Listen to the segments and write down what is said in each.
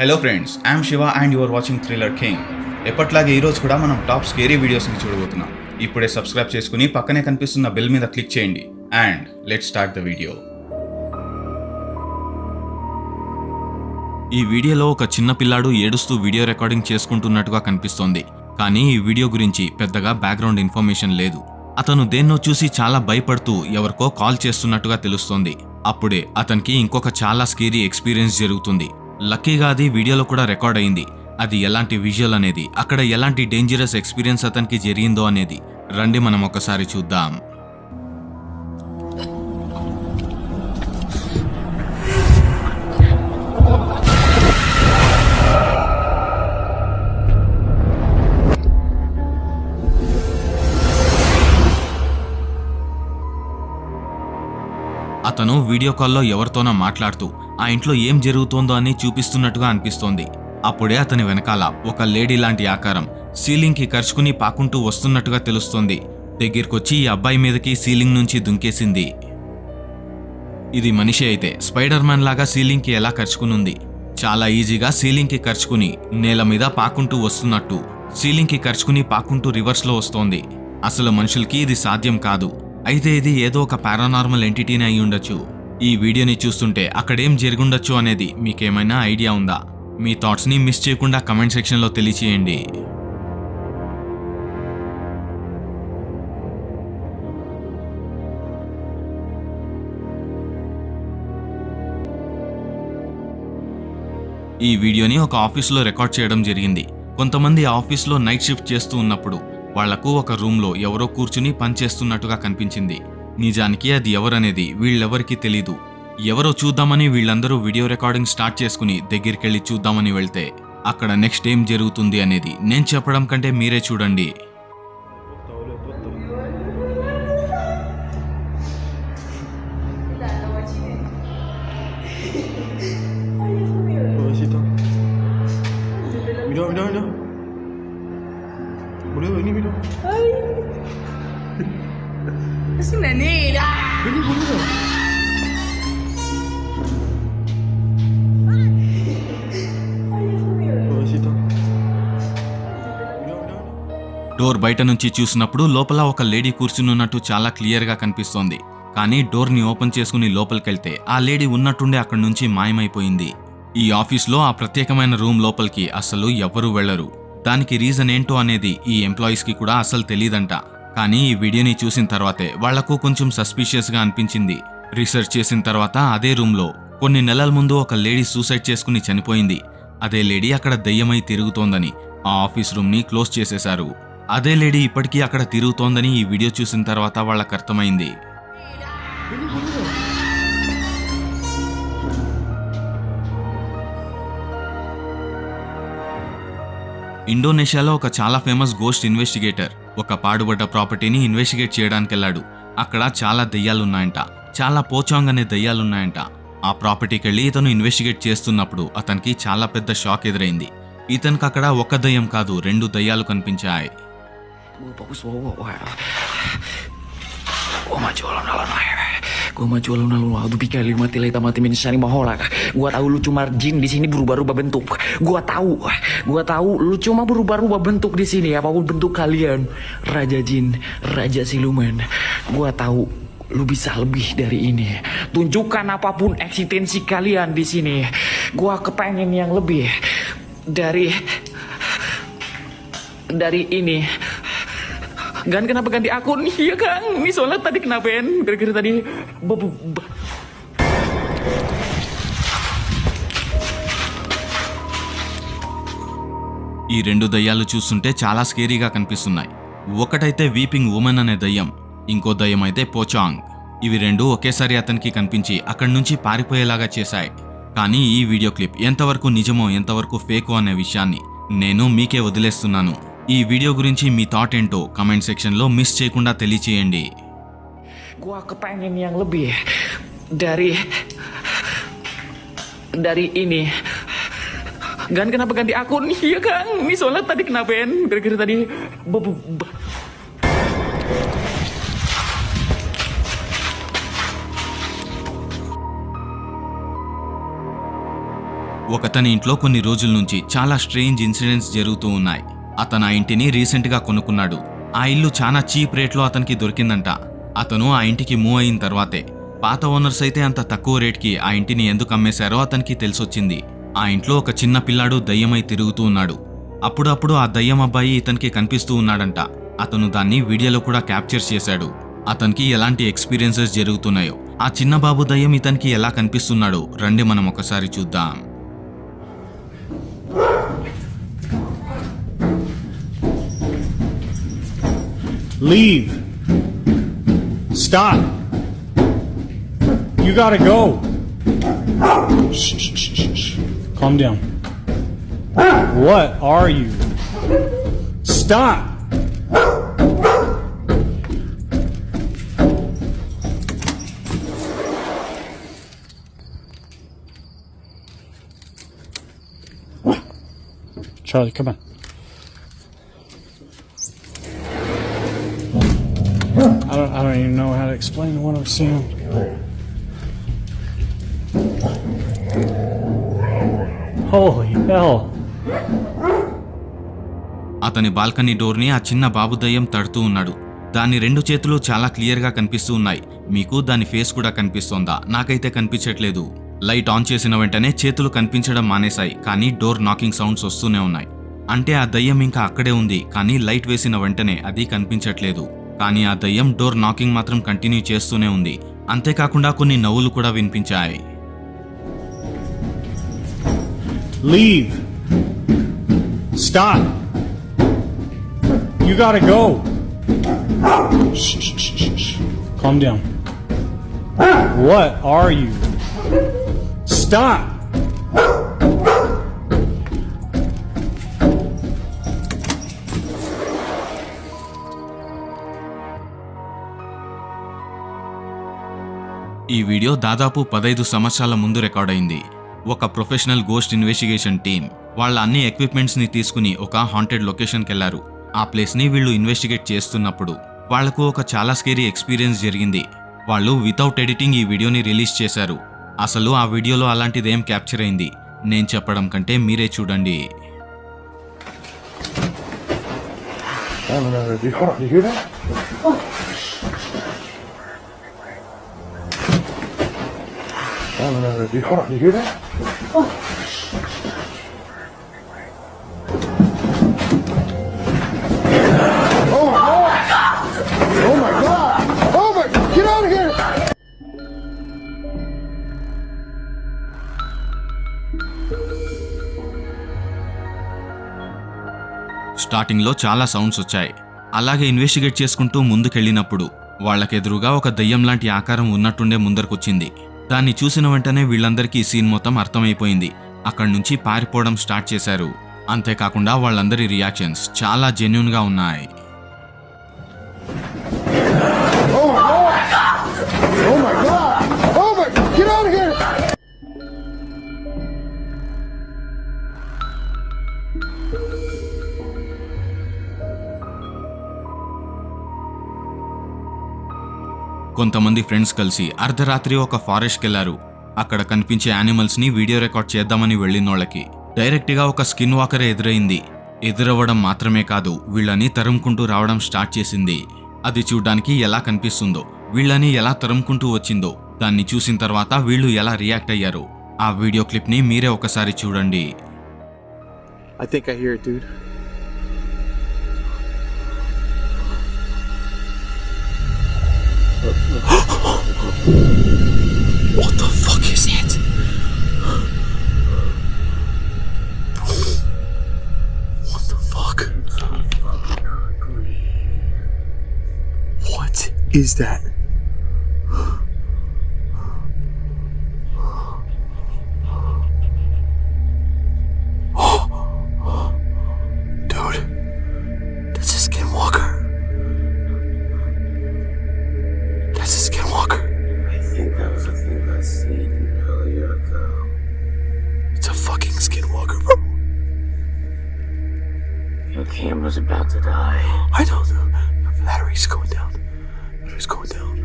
Hello friends I'm Shiva and your watching thriller king ఎప్పట్లాగే ఈరోజు కూడా మనం టాప్ స్కేరీ వీడియోస్ని చూడబోతున్నాం. ఇప్పుడే సబ్స్క్రైబ్ చేసుకుని పక్కనే కనిపిస్తున్న బెల్ మీద క్లిక్ చేయండి. And let start the video ఈ వీడియోలో ఒక చిన్న పిల్లాడు ఏడుస్తూ వీడియో రికార్డింగ్ చేసుకుంటున్నట్టుగా కనిపిస్తోంది. కానీ ఈ వీడియో గురించి పెద్దగా బ్యాక్గ్రౌండ్ ఇన్ఫర్మేషన్ లేదు. అతను దేన్నో చూసి చాలా భయపడుతూ ఎవరికో కాల్ చేస్తున్నట్టుగా తెలుస్తోంది. అప్పుడే అతనికి ఇంకొక చాలా స్కేరీ ఎక్స్పీరియన్స్ జరుగుతుంది. లక్కీగా అది వీడియోలో కూడా రికార్డ్ అయింది. అది ఎలాంటి విజువల్ అనేది అక్కడ ఎలాంటి డేంజరస్ ఎక్స్పీరియన్స్ అతనికి జరిగిందో అనేది. రండి మనం ఒకసారి చూద్దాం. అతను వీడియో కాల్లో ఎవరితోనో మాట్లాడుతూ ఆ ఇంట్లో ఏం జరుగుతోందో అని చూపిస్తున్నట్టుగా అనిపిస్తోంది. అప్పుడే అతని వెనకాల ఒక లేడీ లాంటి ఆకారం సీలింగ్కి కరుచుకుని పాకుంటూ వస్తున్నట్టుగా తెలుస్తోంది. దగ్గరకొచ్చి ఈ అబ్బాయి మీదకి సీలింగ్ నుంచి దుంకేసింది. ఇది మనిషి అయితే స్పైడర్ మ్యాన్ లాగా సీలింగ్కి ఎలా కరుచుకునుంది? చాలా ఈజీగా సీలింగ్కి కరుచుకుని నేల మీద పాకుంటూ వస్తున్నట్టు సీలింగ్కి కరుచుకుని పాకుంటూ రివర్స్లో వస్తోంది. అసలు మనుషులకి ఇది సాధ్యం కాదు. అయితే ఇది ఏదో ఒక పారానార్మల్ ఎంటిటీనే అయి ఉండొచ్చు ఈ వీడియోని చూస్తుంటే అక్కడేం జరిగుండొచ్చు అనేది మీకేమైనా ఐడియా ఉందా? మీ థాట్స్ని మిస్ చేయకుండా కమెంట్ సెక్షన్లో తెలియచేయండి. ఈ వీడియోని ఒక ఆఫీస్లో రికార్డ్ చేయడం జరిగింది. కొంతమంది ఆఫీస్లో నైట్ షిఫ్ట్ చేస్తూ ఉన్నప్పుడు వాళ్ళకు ఒక రూంలో ఎవరో కూర్చుని పనిచేస్తున్నట్టుగా కనిపించింది. నిజానికి అది ఎవరనేది వీళ్ళెవరికీ తెలీదు. ఎవరో చూద్దామని వీళ్ళందరూ వీడియో రికార్డింగ్ స్టార్ట్ చేసుకుని దగ్గరికెళ్ళి చూద్దామని వెళ్తే అక్కడ నెక్స్ట్ ఏం జరుగుతుంది అనేది నేను చెప్పడం కంటే మీరే చూడండి. Tak? Apa situ? Minum, minum. Door బయట నుంచి చూసినప్పుడు లోపల ఒక లేడీ కూర్చునున్నట్టు చాలా క్లియర్గా కనిపిస్తోంది కానీ డోర్ని ఓపెన్ చేసుకుని లోపలికెళ్తే ఆ లేడీ ఉన్నట్టుండే అక్కడి నుంచి మాయమైపోయింది ఈ ఆఫీస్లో ఆ ప్రత్యేకమైన రూమ్ లోపలికి అసలు ఎవ్వరూ వెళ్ళరు దానికి రీజన్ ఏంటో అనేది ఈ ఎంప్లాయీస్కి కూడా అసలు తెలియదంట కానీ ఈ వీడియోని చూసిన తర్వాతే వాళ్ళకు కొంచెం సస్పీషియస్గా అనిపించింది. రీసెర్చ్ చేసిన తర్వాత అదే రూమ్లో కొన్ని నెలల ముందు ఒక లేడీ సూసైడ్ చేసుకుని చనిపోయింది. అదే లేడీ అక్కడ దయ్యమై తిరుగుతోందని ఆ ఆఫీస్ రూమ్ని క్లోజ్ చేసేశారు. అదే లేడీ ఇప్పటికీ అక్కడ తిరుగుతోందని ఈ వీడియో చూసిన తర్వాత వాళ్ళకి అర్థమైంది. ఇండోనేషియాలో ఒక చాలా ఫేమస్ గోస్ట్ ఇన్వెస్టిగేటర్. ఒక పాడుబడ్డ ప్రాపర్టీని ఇన్వెస్టిగేట్ చేయడానికి వెళ్ళాడు అక్కడ చాలా దయ్యాలున్నాయంట. చాలా పోచాంగ్ అనే దెయ్యాలున్నాయంట. ఆ ప్రాపర్టీకి వెళ్ళి ఇతను ఇన్వెస్టిగేట్ చేస్తున్నప్పుడు అతనికి చాలా పెద్ద షాక్ ఎదురైంది. ఇతనికి అక్కడ ఒక దయ్యం కాదు రెండు దయ్యాలు కనిపించాయి. Maju alun-alun wah. Gue maju alun-alun wah. Tuh pikir lima tilai mati min sani mahola. Gue tahu lu cuma jin di sini berubah-ubah bentuk. Gue tahu. Gue tahu lu cuma berubah-ubah bentuk di sini apa pun bentuk kalian. Raja jin, raja siluman. Gue tahu lu bisa lebih dari ini. Tunjukkan apa pun eksistensi kalian di sini. Gua kepengen yang lebih dari dari ini. Gan kenapa ganti akun? Iya Kang, ini soalnya tadi kenapain? Gara-gara tadi ఈ రెండు దయ్యాలు చూస్తుంటే చాలా స్కేరీగా కనిపిస్తున్నాయి. ఒకటైతే weeping women అనే దయ్యం ఇంకో దయ్యం అయితే పోచాంగ్ ఇవి రెండు ఒకేసారి అతనికి కనిపించి అక్కడి నుంచి పారిపోయేలాగా చేశాయి. కానీ ఈ వీడియో క్లిప్ ఎంతవరకు నిజమో ఎంతవరకు ఫేకో అనే విషయాన్ని నేను మీకే వదిలేస్తున్నాను. ఈ వీడియో గురించి మీ థాట్ ఏంటో కమెంట్ సెక్షన్లో మిస్ చేయకుండా తెలియజేయండి Gan kenapa ganti akun? Iya Kang, ini soalnya tadi kenapa ya? Gara-gara tadi bu, bu, ఒక తన ఇంట్లో కొన్ని రోజుల నుంచి చాలా స్ట్రేంజ్ ఇన్సిడెంట్స్ జరుగుతూ ఉన్నాయి. అతను ఆ ఇంటిని రీసెంట్గా కొనుక్కున్నాడు. ఆ ఇల్లు చాలా చీప్ రేట్లో అతనికి దొరికిందంట. అతను ఆ ఇంటికి మూవ్ అయిన తర్వాతే. పాత ఓనర్స్ అయితే అంత తక్కువ రేట్కి ఆ ఇంటిని ఎందుకు అమ్మేశారో అతనికి తెలిసొచ్చింది. ఆ ఇంట్లో ఒక చిన్న పిల్లాడు దయ్యమై తిరుగుతూ ఉన్నాడు. అప్పుడప్పుడు ఆ దయ్యం అబ్బాయి ఇతనికి కనిపిస్తూ ఉన్నాడంట. అతను దాన్ని వీడియోలో కూడా క్యాప్చర్ చేశాడు. అతనికి ఎలాంటి ఎక్స్పీరియన్సెస్ జరుగుతున్నాయో. ఆ చిన్న బాబు దయ్యం ఇతనికి ఎలా కనిపిస్తున్నాడో రండి మనం ఒకసారి చూద్దాం. Leave. Stop. You gotta go. Shh, shh, shh, shh. Calm down. What are you? Stop. Charlie, come on. Don't, even know how to explain what I'm seeing. Holy hell. అతని బాల్కనీ డోర్ని ఆ చిన్న బాబు దయ్యం తడుతూ ఉన్నాడు. దాని రెండు చేతులు చాలా క్లియర్గా కనిపిస్తూ ఉన్నాయి. మీకు దాని ఫేస్ కూడా కనిపిస్తోందా? నాకైతే కనిపించట్లేదు. లైట్ ఆన్ చేసిన వెంటనే చేతులు కనిపించడం మానేశాయి కానీ డోర్ నాకింగ్ సౌండ్స్ వస్తూనే ఉన్నాయి. అంటే ఆ దయ్యం ఇంకా అక్కడే ఉంది కానీ లైట్ వేసిన వెంటనే అది కనిపించట్లేదు. కానీ ఆ దయ్యం డోర్ నాకింగ్ మాత్రం కంటిన్యూ చేస్తూనే ఉంది. అంతేకాకుండా కొన్ని నవ్వులు కూడా వినిపించాయి. Leave stop you got to go ఈ వీడియో దాదాపు పదైదు సంవత్సరాల ముందు రికార్డ్ అయింది. ఒక ప్రొఫెషనల్ గోస్ట్ ఇన్వెస్టిగేషన్ టీం వాళ్ళ అన్ని ఎక్విప్మెంట్స్ని తీసుకుని ఒక హాంటెడ్ లొకేషన్కి వెళ్ళారు ఆ ప్లేస్ని వీళ్ళు ఇన్వెస్టిగేట్ చేస్తున్నప్పుడు వాళ్ళకు ఒక చాలా స్కేరీ ఎక్స్పీరియన్స్ జరిగింది. వాళ్ళు వితౌట్ ఎడిటింగ్ ఈ వీడియోని రిలీజ్ చేశారు. అసలు ఆ వీడియోలో అలాంటిదేం క్యాప్చర్ అయింది? నేను చెప్పడం కంటే మీరే చూడండి. No, no, no, no, hold on. You hear that? No, no, no, hold on. You hear that? Oh my god! Oh my god! Oh my! Get out of here! స్టార్టింగ్లో చాలా సౌండ్స్ వచ్చాయి అలాగే ఇన్వెస్టిగేట్ చేసుకుంటూ ముందుకెళ్ళినప్పుడు వాళ్ళకెదురుగా ఒక దయ్యం లాంటి ఆకారం ఉన్నట్టుండే ముందరకొచ్చింది దాన్ని చూసిన వెంటనే వీళ్ళందరికీ సీన్ మొత్తం అర్థమైపోయింది. అక్కడి నుంచి పారిపోవడం స్టార్ట్ చేశారు. అంతేకాకుండా వాళ్ళందరి రియాక్షన్స్ చాలా జెన్యున్గా ఉన్నాయి. కొంతమంది ఫ్రెండ్స్ కలిసి అర్ధరాత్రి ఒక ఫారెస్ట్కి వెళ్ళారు అక్కడ కనిపించే యానిమల్స్ని వీడియో రికార్డ్ చేద్దామని వెళ్ళినోళ్ళకి. డైరెక్ట్గా ఒక స్కిన్ వాకరే ఎదురైంది. ఎదురవ్వడం మాత్రమే కాదు వీళ్ళని తరుముకుంటూ రావడం స్టార్ట్ చేసింది. అది చూడ్డానికి ఎలా కనిపిస్తుందో వీళ్ళని ఎలా తరుముకుంటూ వచ్చిందో దాన్ని చూసిన తర్వాత వీళ్ళు ఎలా రియాక్ట్ అయ్యారు. ఆ వీడియో క్లిప్ని మీరే ఒకసారి చూడండి. I think I hear it, dude. What the fuck is it? What the fuck? What is that? Your was about to die. I don't know. The battery's going down. Battery's going down.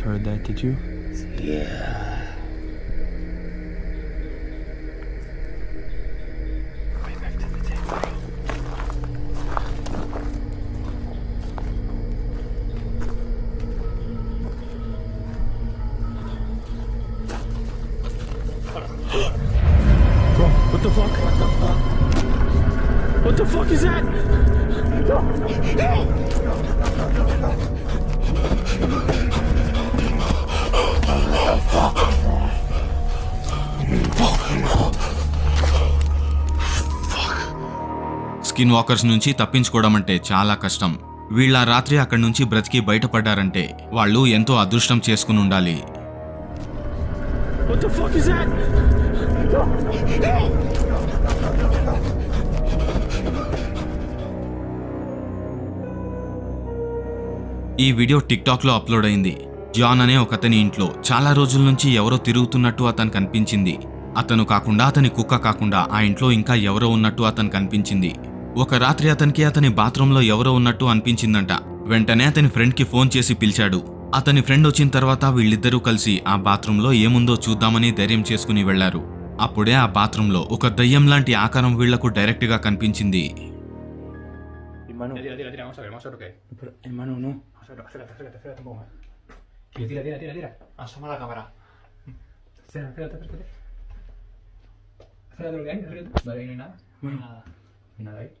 Just heard that, did you? Yeah. What the fuck? What the fuck is that? Skin walkers నుంచి తప్పించుకోవడం అంటే చాలా కష్టం. వీళ్ళ రాత్రి అక్కడి నుంచి బ్రతికి బయటపడ్డారంటే వాళ్ళు ఎంతో అదృష్టం చేసుకుని ఉండాలి? ఈ వీడియో టిక్ టాక్లో అప్లోడ్ అయింది. జాన్ అనే ఒకతని ఇంట్లో చాలా రోజుల నుంచి ఎవరో తిరుగుతున్నట్టు అతను కనిపించింది అతను కాకుండా అతని కుక్క కాకుండా ఆ ఇంట్లో ఇంకా ఎవరో ఉన్నట్టు అతను కనిపించింది ఒక రాత్రి అతనికి అతని బాత్రూంలో ఎవరో ఉన్నట్టు అనిపించిందంట వెంటనే అతని ఫ్రెండ్కి ఫోన్ చేసి పిలిచాడు అతని ఫ్రెండ్ వచ్చిన తర్వాత వీళ్ళిద్దరూ కలిసి ఆ బాత్రూంలో ఏముందో చూద్దామని ధైర్యం చేసుకుని వెళ్ళారు అప్పుడే ఆ బాత్రూంలో ఒక దయ్యం లాంటి ఆకారం వీళ్ళకు డైరెక్ట్గా కనిపించింది. Tira, tira,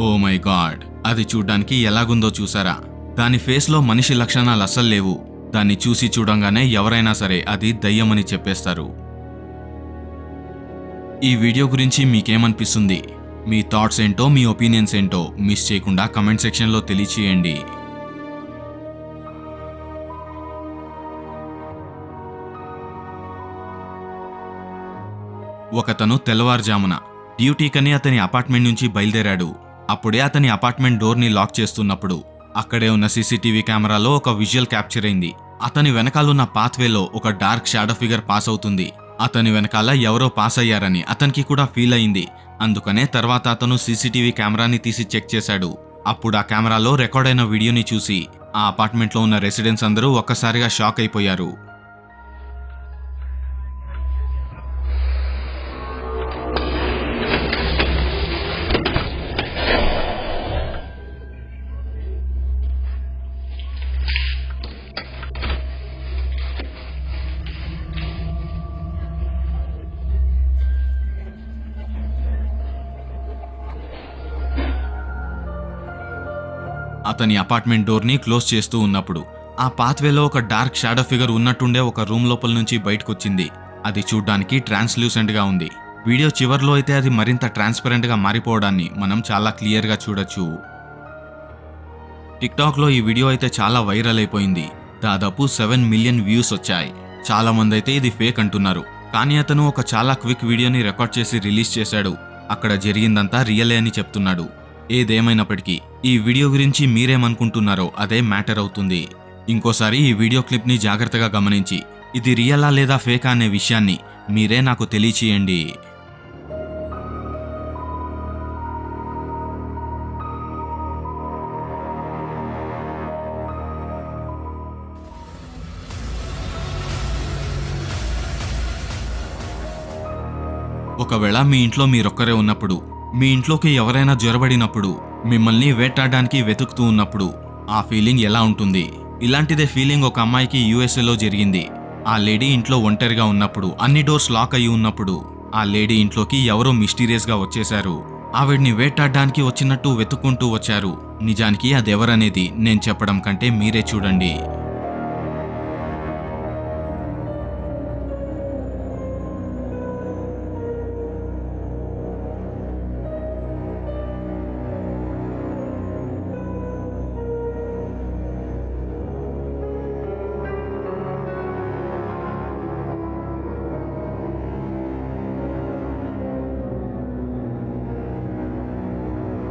oh my God. అది చూడ్డానికి ఎలాగుందో చూసారా? దాని ఫేస్లో మనిషి లక్షణాలు అస్సలు లేవు. దాన్ని చూసి చూడంగానే ఎవరైనా సరే అది దయ్యమని చెప్పేస్తారు. ఈ వీడియో గురించి మీకేమనిపిస్తుంది? మీ థాట్స్ ఏంటో మీ ఒపీనియన్స్ ఏంటో మిస్ చేయకుండా కమెంట్ సెక్షన్లో తెలియచేయండి. ఒకతను తెల్లవారుజామున డ్యూటీకని అతని అపార్ట్మెంట్ నుంచి బయలుదేరాడు. అప్పుడే అతని అపార్ట్మెంట్ డోర్ని లాక్ చేస్తున్నప్పుడు అక్కడే ఉన్న సీసీటీవీ కెమెరాలో ఒక విజువల్ క్యాప్చర్ అయింది. అతని వెనకాలన్న పాత్వేలో ఒక డార్క్ షాడో ఫిగర్ పాస్ అవుతుంది. అతని వెనకాల ఎవరో పాస్ అయ్యారని అతనికి కూడా ఫీల్ అయింది. అందుకనే తర్వాత అతను సీసీటీవీ కెమెరాని తీసి చెక్ చేశాడు. అప్పుడు ఆ కెమెరాలో రికార్డైన వీడియోని చూసి ఆ అపార్ట్మెంట్లో ఉన్న రెసిడెంట్స్ అందరూ ఒక్కసారిగా షాక్ అయిపోయారు. అతని అపార్ట్మెంట్ డోర్ని క్లోజ్ చేస్తూ ఉన్నప్పుడు ఆ పాత్వేలో ఒక డార్క్ షాడో ఫిగర్ ఉన్నట్టుండే ఒక రూమ్ లోపల నుంచి బయటకొచ్చింది. అది చూడ్డానికి ట్రాన్స్లూసెంట్గా ఉంది. వీడియో చివర్లో అయితే అది మరింత ట్రాన్స్పరెంట్గా మారిపోవడాన్ని మనం చాలా క్లియర్గా చూడొచ్చు. టిక్టాక్లో ఈ వీడియో అయితే చాలా వైరల్ అయిపోయింది. దాదాపు సెవెన్ మిలియన్ వ్యూస్ వచ్చాయి. చాలామంది అయితే ఇది ఫేక్ అంటున్నారు. కానీ అతను ఒక చాలా క్విక్ వీడియోని రికార్డ్ చేసి రిలీజ్ చేశాడు. అక్కడ జరిగిందంతా రియలే అని చెప్తున్నాడు. ఏదేమైనప్పటికీ ఈ వీడియో గురించి మీరేమనుకుంటున్నారో అదే మ్యాటర్ అవుతుంది. ఇంకోసారి ఈ వీడియో క్లిప్ని జాగ్రత్తగా గమనించి ఇది రియలా లేదా ఫేకా అనే విషయాన్ని మీరే నాకు తెలియచేయండి. ఒకవేళ మీ ఇంట్లో మీరొక్కరే ఉన్నప్పుడు మీ ఇంట్లోకి ఎవరైనా జ్వరబడినప్పుడు మిమ్మల్ని వేటాడడానికి వెతుకుతూ ఉన్నప్పుడు ఆ ఫీలింగ్ ఎలా ఉంటుంది? ఇలాంటిదే ఫీలింగ్ ఒక అమ్మాయికి యుఎస్ఏలో జరిగింది. ఆ లేడీ ఇంట్లో ఒంటరిగా ఉన్నప్పుడు అన్ని డోర్స్ లాక్ అయి ఉన్నప్పుడు ఆ లేడీ ఇంట్లోకి ఎవరో మిస్టీరియస్గా వచ్చేశారు. ఆవిడ్ని వేటాడడానికి వచ్చినట్టు వెతుక్కుంటూ వచ్చారు. నిజానికి అదెవరనేది నేను చెప్పడం కంటే మీరే చూడండి.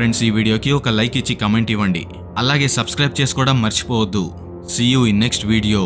ఫ్రెండ్స్ ఈ వీడియోకి ఒక లైక్ ఇచ్చి కమెంట్ ఇవ్వండి. అలాగే సబ్స్క్రైబ్ చేసుకోవడం మర్చిపోవద్దు. See you in next video